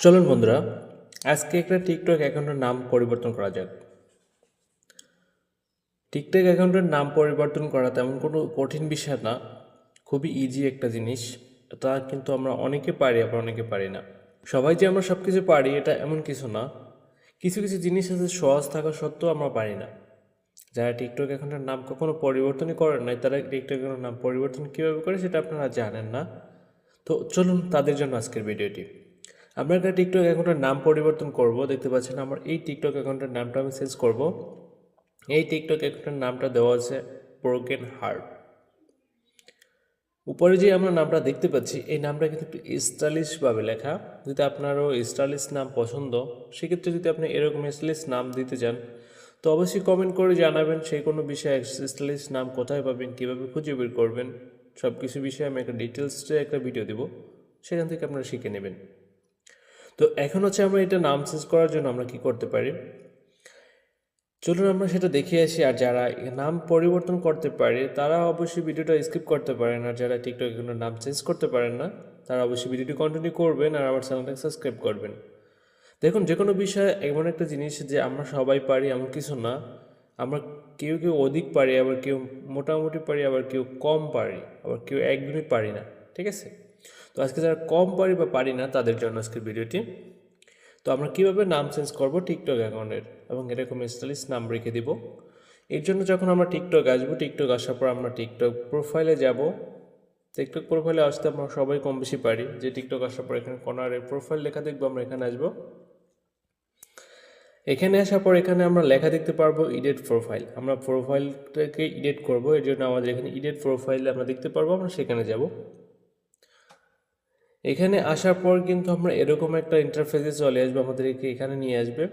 চলুন বন্ধুরা, আজকে একটা টিকটক অ্যাকাউন্টের নাম পরিবর্তন করা যাক। টিকটক অ্যাকাউন্টের নাম পরিবর্তন করা তেমন কোনো কঠিন বিষয় না, খুবই ইজি একটা জিনিস। তা কিন্তু আমরা অনেকে পারি, আবার অনেকে পারি না। সবাই যে আমরা সব কিছু পারি, এটা এমন কিছু না। কিছু কিছু জিনিস আছে সহজ থাকা সত্ত্বেও আমরা পারি না। যারা টিকটক অ্যাকাউন্টের নাম কখনো পরিবর্তনই করেন নাই, তারা টিকটক অ্যাকাউন্টের নাম পরিবর্তন কীভাবে করে সেটা আপনারা জানেন না। তো চলুন তাদের জন্য আজকের ভিডিওটি আমরা একটা টিকটক অ্যাকাউন্টের নাম পরিবর্তন করব। দেখতে পাচ্ছেন আমার এই টিকটক অ্যাকাউন্টের নামটা আমি চেঞ্জ করব। এই টিকটক অ্যাকাউন্টের নামটা দেওয়া আছে ব্রোকেন হার্ট উপরে যে আমরা নামটা দেখতে পাচ্ছি, এই নামটা কিন্তু একটু স্টাইলিশভাবে লেখা। যদি আপনারও স্টাইলিশ নাম পছন্দ, সেক্ষেত্রে যদি আপনি এরকম স্টাইলিশ নাম দিতে চান, তো অবশ্যই কমেন্ট করে জানাবেন সেই কোনো বিষয়ে স্টাইলিশ নাম কোথায় পাবেন, কীভাবে খুঁজে বের করবেন সব কিছু বিষয়ে আমি একটা ডিটেলসে একটা ভিডিও দেবো। সেখান থেকে আপনারা শিখে নেবেন। তো এখন হচ্ছে আমরা এটা নাম চেঞ্জ করার জন্য আমরা কি করতে পারি? চলুন আমরা সেটা দেখে আসি, আর যারা নাম পরিবর্তন করতে পারে, তারা অবশ্যই ভিডিওটা স্কিপ করতে পারেন, আর যারা টিকটক এখানে নাম চেঞ্জ করতে পারেন না, তারা অবশ্যই ভিডিওটি কন্টিনিউ করবেন, আর আমার চ্যানেলটাকে সাবস্ক্রাইব করবেন। দেখুন, যে কোনো বিষয়ে এমন একটা জিনিস যে আমরা সবাই পারি, এমন কিছু না। আমরা কেউ কেউ অধিক পারি, আবার কেউ মোটামুটি পারি, আবার কেউ কম পারি, আবার কেউ একদমই পারি না, ঠিক আছে? তো আজকে যারা কম পারি বা পারি না, তাদের জন্য আজকের ভিডিওটি। তো আমরা কীভাবে নাম চেঞ্জ করব টিকটক অ্যাকাউন্টের? এবং এরকম স্টাইলিশ নাম রেখে দিব। এর জন্য যখন আমরা টিকটক আসব টিকটক আসার পর আমরা টিকটক প্রোফাইলে যাব। টিকটক প্রোফাইলে আসতে আমরা সবাই কম বেশি পারি। যে টিকটক আসার পর এখানে কর্নারে প্রোফাইল লেখা দেখব, আমরা এখানে আসব। এখানে আসার পর এখানে আমরা লেখা দেখতে পারব ইডেট প্রোফাইল আমরা প্রোফাইলটাকে ইডিট করব। এর জন্য আমাদের এখানে ইডেট প্রোফাইলে আমরা দেখতে পারব, আমরা সেখানে যাব। এখানে আসার পর কিন্তু আমরা এরকম একটা ইন্টারফেসে চলে আসবে, আমাদেরকে এখানে নিয়ে আসবে।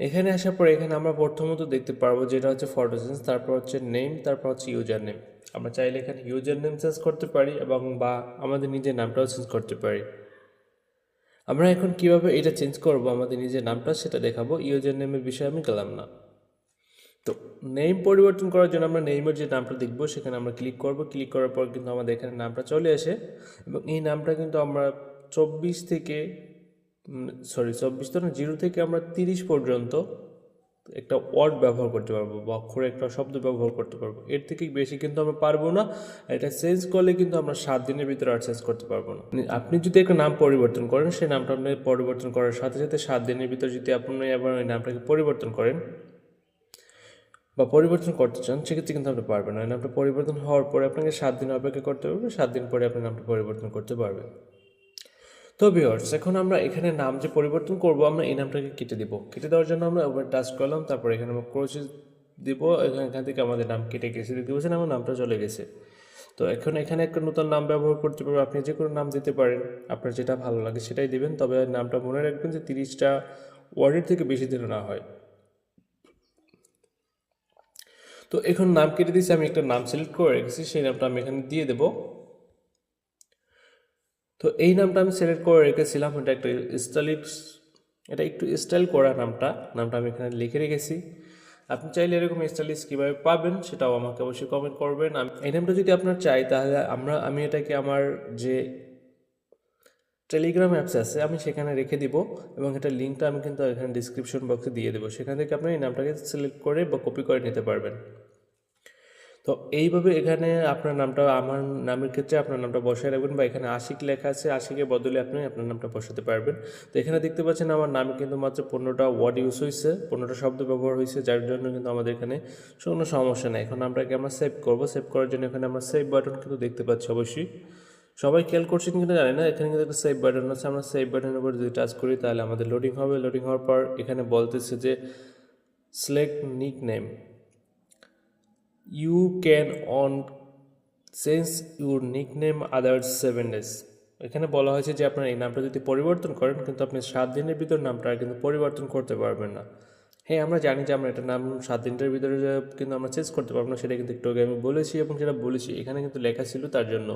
এখানে আসার পর এখানে আমরা প্রথমত দেখতে পারব যেটা হচ্ছে ফটো চেঞ্জ তারপর হচ্ছে নেম তারপর হচ্ছে ইউজার নেম আমরা চাইলে এখানে ইউজার নেম চেঞ্জ করতে পারি এবং বা আমাদের নিজের নামটাও চেঞ্জ করতে পারি। আমরা এখন কীভাবে এটা চেঞ্জ করব, আমাদের নিজের নামটা সেটা দেখাবো। ইউজার নেমের বিষয়ে আমি গেলাম না। তো নেম পরিবর্তন করার জন্য আমরা নেইমের যে নামটা দেখব সেখানে আমরা ক্লিক করব। ক্লিক করার পর কিন্তু আমাদের এখানে নামটা চলে আসে এবং এই নামটা কিন্তু আমরা চব্বিশ থেকে সরি চব্বিশ তো না জিরো থেকে আমরা তিরিশ পর্যন্ত একটা ওয়ার্ড ব্যবহার করতে পারব বা অক্ষরে একটা শব্দ ব্যবহার করতে পারব। এর থেকে বেশি কিন্তু আমরা পারব না। এটা চেঞ্জ করলে কিন্তু আমরা সাত দিনের ভিতরে আর চেঞ্জ করতে পারব না। আপনি যদি একটা নাম পরিবর্তন করেন, সেই নামটা আপনি পরিবর্তন করার সাথে সাথে সাত দিনের ভিতরে যদি আপনি আবার ওই নামটাকে পরিবর্তন করেন বা পরিবর্তন করতে চান, সেক্ষেত্রে কিন্তু আপনি পারবেন না। নামটা পরিবর্তন হওয়ার পরে আপনাকে সাত দিন অপেক্ষা করতে হবে, সাত দিন পরে আপনি নামটা পরিবর্তন করতে পারবেন। তো ভিওর্স এখন আমরা এখানে নাম যে পরিবর্তন করব, আমরা এই নামটাকে কেটে দিব। কেটে দেওয়ার জন্য আমরা ওভার টাচ করলাম, তারপর এখানে আমরা ক্রোচে দিব, এখান এখান থেকে আমাদের নাম কেটে গেছে। দেখতে পাচ্ছেন আমার নামটা চলে গেছে। তো এখন এখানে একটা নতুন নাম ব্যবহার করতে পারবেন। আপনি যে কোনো নাম দিতে পারেন, আপনার যেটা ভালো লাগে সেটাই দিবেন। তবে নামটা মনে রাখবেন যে তিরিশটা ওয়ার্ডের থেকে বেশি দিন না হয়। তো এখন নাম কেটে দিয়েছি, আমি একটা নাম সিলেক্ট করে রেখেছি, সেই নামটা আমি এখানে দিয়ে দেব। তো এই নামটা আমি সিলেক্ট করে রেখেছিলাম এটা একটা স্টাইলিশ এটা একটু স্টাইল করা নামটা নামটা আমি এখানে লিখে রেখেছি। আপনি চাইলে এরকম স্টাইলিশ কীভাবে পাবেন, সেটাও আমাকে অবশ্যই কমেন্ট করবেন। এই নামটা যদি আপনার চাই, তাহলে আমরা, আমি এটাকে আমার যে টেলিগ্রাম অ্যাপস আছে, আমি সেখানে রেখে দিব, এবং এটা লিঙ্কটা আমি কিন্তু এখানে ডিসক্রিপশন বক্সে দিয়ে দেবো। সেখান থেকে আপনি এই নামটাকে সিলেক্ট করে বা কপি করে নিতে পারবেন। তো এইভাবে এখানে আপনার নামটা, আমার নামের ক্ষেত্রে আপনার নামটা বসায় রাখবেন বা এখানে আশিক লেখা আছে, আশিকের বদলে আপনি আপনার নামটা বসাতে পারবেন। তো এখানে দেখতে পাচ্ছেন আমার নামে কিন্তু মাত্র পনেরোটা ওয়ার্ড ইউজ হয়েছে পনেরোটা শব্দ ব্যবহার হয়েছে যার জন্য কিন্তু আমাদের এখানে কোনো সমস্যা নেই। এখন আমরাকে আমরা সেভ করব। সেভ করার জন্য এখানে আমরা সেভ বাটন কিন্তু দেখতে পাচ্ছি অবশ্যই। সবাই খেয়াল করছেন কিনা জানি না, এখানে কিন্তু একটা সেভ বাটন আছে। আমরা সেভ বাটনের উপর যদি টাচ করি তাহলে আমাদের লোডিং হবে। লোডিং হওয়ার পর এখানে বলতেছে যে select nick name you can on change nick name other seven days এখানে বলা হয়েছে যে আপনার এই নামটা যদি পরিবর্তন করেন, কিন্তু আপনি সাত দিনের ভিতর নামটা কিন্তু পরিবর্তন করতে পারবেন না। হ্যাঁ আমরা জানি যে আমরা এটা নাম সাত দিনের ভিতরে কিন্তু আমরা চেঞ্জ করতে পারব না, সেটা কিন্তু একটু আগে আমি বলেছি এবং সেটা বলেছি, এখানে কিন্তু লেখা ছিল তার জন্য।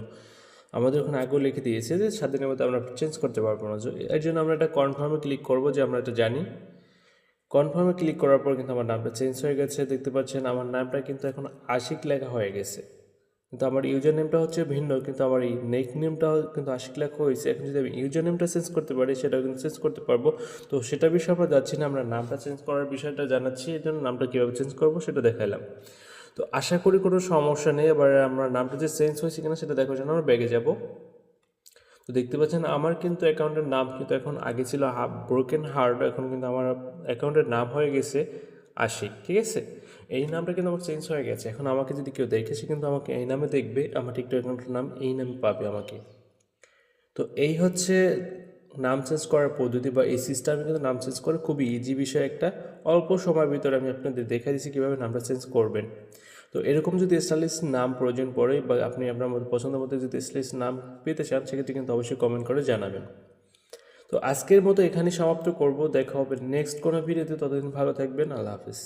আমাদের ওখানে আগেও লিখে দিয়েছে যে সাত দিনের মধ্যে আমরা চেঞ্জ করতে পারব না। এর জন্য আমরা এটা কনফার্মে ক্লিক করব যে আমরা এটা জানি। কনফার্মে ক্লিক করার পর কিন্তু আমার নামটা চেঞ্জ হয়ে গেছে। দেখতে পাচ্ছেন আমার নামটা কিন্তু এখন আশিক লেখা হয়ে গেছে। কিন্তু আমার ইউজার নেমটা হচ্ছে ভিন্ন, কিন্তু আমার এই নেক নেমটা কিন্তু আশিক লেখা হয়েছে। এখন যদি আমি ইউজার নেমটা চেঞ্জ করতে পারি, সেটাও কিন্তু চেঞ্জ করতে পারব। তো সেটা বিষয়ে আমরা যাচ্ছি না, আমরা নামটা চেঞ্জ করার বিষয়টা জানাচ্ছি। এই জন্য নামটা কীভাবে চেঞ্জ করব সেটা দেখালাম তো আশা করি কোনো সমস্যা নেই। এবার আমরা নামটা যে চেঞ্জ হয়েছে কিনা সেটা দেখার জন্য আমরা ব্যাগে যাব। তো দেখতে পাচ্ছেন আমার কিন্তু অ্যাকাউন্টের নাম কিন্তু এখন আগে ছিল ব্রোকেন হার্ট এখন কিন্তু আমার অ্যাকাউন্টের নাম হয়ে গেছে আশিক, ঠিক আছে? এই নামটা কিন্তু আমার চেঞ্জ হয়ে গেছে। এখন আমাকে যদি কেউ দেখে, সে কিন্তু আমাকে এই নামে দেখবে, আমার টিকটক অ্যাকাউন্টের নাম এই নামে পাবে আমাকে। তো এই হচ্ছে নাম চেঞ্জ করার পদ্ধতি বা এই সিস্টেমে কিন্তু নাম চেঞ্জ করা খুবই ইজি বিষয় একটা। অল্প সময়ের ভিতরে আমি আপনাদের দেখা দিচ্ছি কীভাবে নামটা চেঞ্জ করবেন। তো এরকম যদি স্টাইলিস্ট নাম প্রয়োজন পড়ে বা আপনি আপনার মতো পছন্দ মতো যদি স্টাইলিস্ট নাম পেতে চান, সেক্ষেত্রে কিন্তু অবশ্যই কমেন্ট করে জানাবেন। তো আজকের মতো এখানে সমাপ্ত করব। দেখা হবে নেক্সট কোনো ভিডিওতে ততদিন ভালো থাকবেন। আল্লাহ হাফিজ।